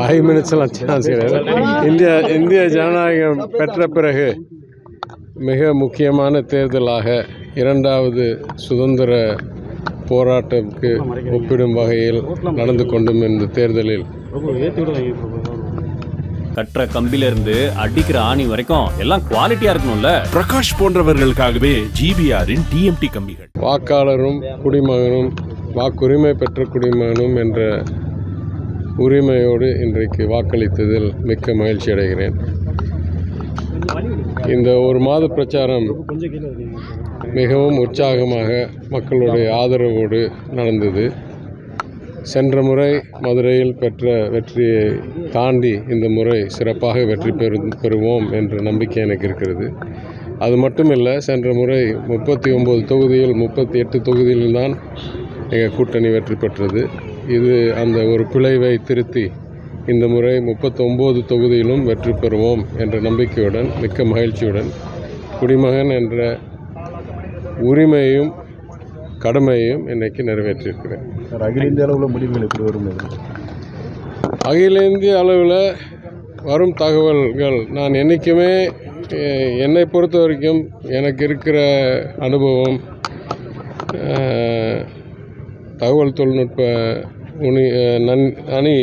Five மினிட்ஸ்லாம் chance கிடையாது India இந்திய ஜனநாயகம் பெற்ற பிறகு மிக முக்கியமான தேர்தலாக இரண்டாவது சுதந்திர போராட்டத்துக்கு ஒப்பிடும் வகையில் நடந்து கொண்டும் இந்த தேர்தலில். கட்டுற கம்பில இருந்து அடிக்கிற ஆணி வரைக்கும் எல்லாம் குவாலிட்டியா இருக்கணும்ல. பிரகாஷ் போன்றவர்களுக்காகவே ஜிபிஆரின் டிஎம்டி கம்பிகள். வாக்காளரும் குடிமகனும் வாக்குரிமை பெற்ற குடிமகனும் என்ற உரிமையோடு இன்றைக்கு வாக்களித்ததில் மிக்க மகிழ்ச்சி அடைகிறேன். இந்த ஒரு மாத பிரச்சாரம் மிகவும் உற்சாகமாக மக்களுடைய ஆதரவோடு நடந்தது. சென்ற முறை மதுரையில் பெற்ற வெற்றியை தாண்டி இந்த முறை சிறப்பாக வெற்றி பெறு பெறுவோம் என்ற நம்பிக்கை எனக்கு இருக்கிறது. அது மட்டுமில்லை சென்ற முறை முப்பத்தி ஒம்பது தொகுதியில் முப்பத்தி எட்டு தொகுதியில்தான் எங்கள் கூட்டணி வெற்றி பெற்றது. இது அந்த ஒரு பிழைவை திருத்தி இந்த முறை முப்பத்தொம்போது தொகுதியிலும் வெற்றி பெறுவோம் என்ற நம்பிக்கையுடன் மிக்க மகிழ்ச்சியுடன் குடிமகன் என்ற உரிமையும் கடமையையும் இன்னைக்கு நிறைவேற்றியிருக்கிறேன். அகில இந்திய அளவில் முடிவுகள் எப்படி வரும் அகில இந்திய அளவில் வரும் தகவல்கள் நான் என்றைக்குமே என்னை பொறுத்த வரைக்கும் எனக்கு இருக்கிற அனுபவம் தகவல் தொழில்நுட்ப உணி நன் அணி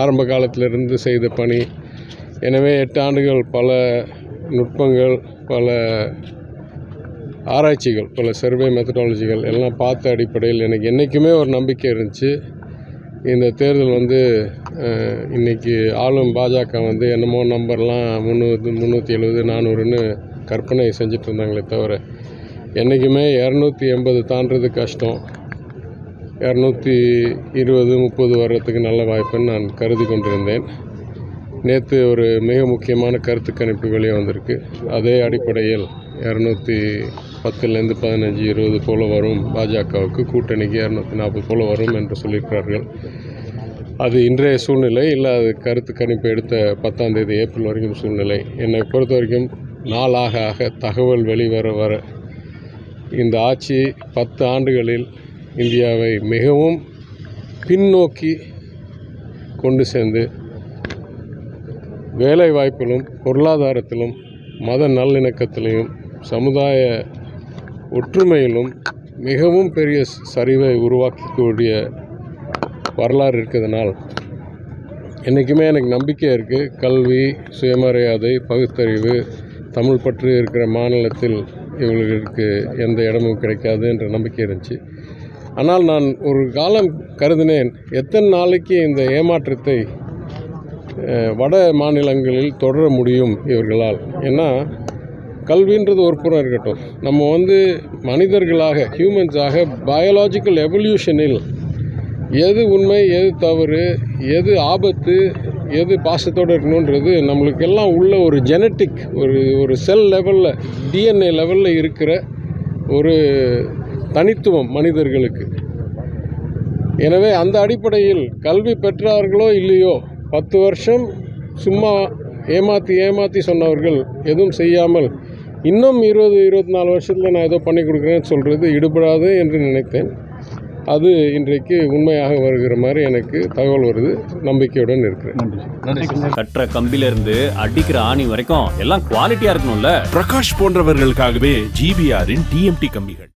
ஆரம்ப காலத்திலிருந்து செய்த பணி. எனவே எட்டு ஆண்டுகள் பல நுட்பங்கள் பல ஆராய்ச்சிகள் பல சர்வே மெத்தடாலஜிகள் எல்லாம் பார்த்த அடிப்படையில் எனக்கு என்றைக்குமே ஒரு நம்பிக்கை இருந்துச்சு. இந்த தேர்தல் வந்து இன்றைக்கி இன்னைக்கு ஆளும் பாஜக வந்து என்னமோ நம்பர்லாம் முந்நூறு முந்நூற்றி எழுபது நானூறுன்னு கற்பனை செஞ்சிட்ருந்தாங்களே தவிர என்றைக்குமே இரநூத்தி எண்பது தாண்டுறது கஷ்டம். இரநூத்தி இருபது முப்பது வர்றதுக்கு நல்ல வாய்ப்புன்னு நான் கருதி கொண்டிருந்தேன். நேற்று ஒரு மிக முக்கியமான கருத்து கணிப்பு வெளியே வந்திருக்கு. அதே அடிப்படையில் இரநூத்தி பத்துலேருந்து பதினஞ்சு இருபது போல் வரும். பாஜகவுக்கு கூட்டணிக்கு இரநூத்தி நாற்பது போல் வரும் என்று சொல்லியிருக்கிறார்கள். அது இன்றைய சூழ்நிலை இல்லை அது கருத்து கணிப்பு எடுத்த பத்தாம் தேதி ஏப்ரல் வரைக்கும் சூழ்நிலை. என்னை பொறுத்த வரைக்கும் நாளாக ஆக தகவல் வெளிவர வர இந்த ஆட்சி பத்து ஆண்டுகளில் இந்தியாவை மிகவும் பின்னோக்கி கொண்டு சேர்ந்து வேலை வாய்ப்பிலும் பொருளாதாரத்திலும் மத நல்லிணக்கத்திலையும் சமுதாய ஒற்றுமையிலும் மிகவும் பெரிய சரிவை உருவாக்கக்கூடிய வரலாறு இருக்கிறதுனால் என்றைக்குமே எனக்கு நம்பிக்கை இருக்குது கல்வி சுயமரியாதை பகுத்தறிவு தமிழ் பற்றி இருக்கிற மாநிலத்தில் இவர்களுக்கு எந்த இடமும் கிடைக்காது என்ற நம்பிக்கை இருந்துச்சு. ஆனால் நான் ஒரு காலம் கருதினேன் எத்தனை நாளைக்கு இந்த ஏமாற்றத்தை வட மாநிலங்களில் தொடர முடியும் இவர்களால்? ஏன்னா கல்வின்றது ஒரு புறம் இருக்கட்டும். நம்ம வந்து மனிதர்களாக ஹியூமன்ஸாக பயாலாஜிக்கல் எவல்யூஷனில் எது உண்மை எது தவறு எது ஆபத்து எது பாசத்தோடு இருக்கணுன்றது நம்மளுக்கெல்லாம் உள்ள ஒரு ஜெனட்டிக் ஒரு ஒரு செல் லெவலில் டிஎன்ஏ லெவலில் இருக்கிற ஒரு தனித்துவம் மனிதர்களுக்கு. எனவே அந்த அடிப்படையில் கல்வி பெற்றார்களோ இல்லையோ பத்து வருஷம் சும்மா ஏமாற்றி ஏமாற்றி சொன்னவர்கள் எதுவும் செய்யாமல் இன்னும் இருபது இருபத்தி நாலு வருஷத்தில் நான் ஏதோ பண்ணி கொடுக்குறேன்னு சொல்கிறது இடுபடாது என்று நினைத்தேன். அது இன்றைக்கு உண்மையாக வருகிற மாதிரி எனக்கு தகவல் வருது. நம்பிக்கையுடன் இருக்கிறேன். நன்றி சார். கட்டுற கம்பில இருந்து அடிக்கிற ஆணி வரைக்கும் எல்லாம் குவாலிட்டியா இருக்கணும்ல. பிரகாஷ் போன்றவர்களுக்காகவே ஜிபிஆரின் டிஎம்டி கம்பிகள்.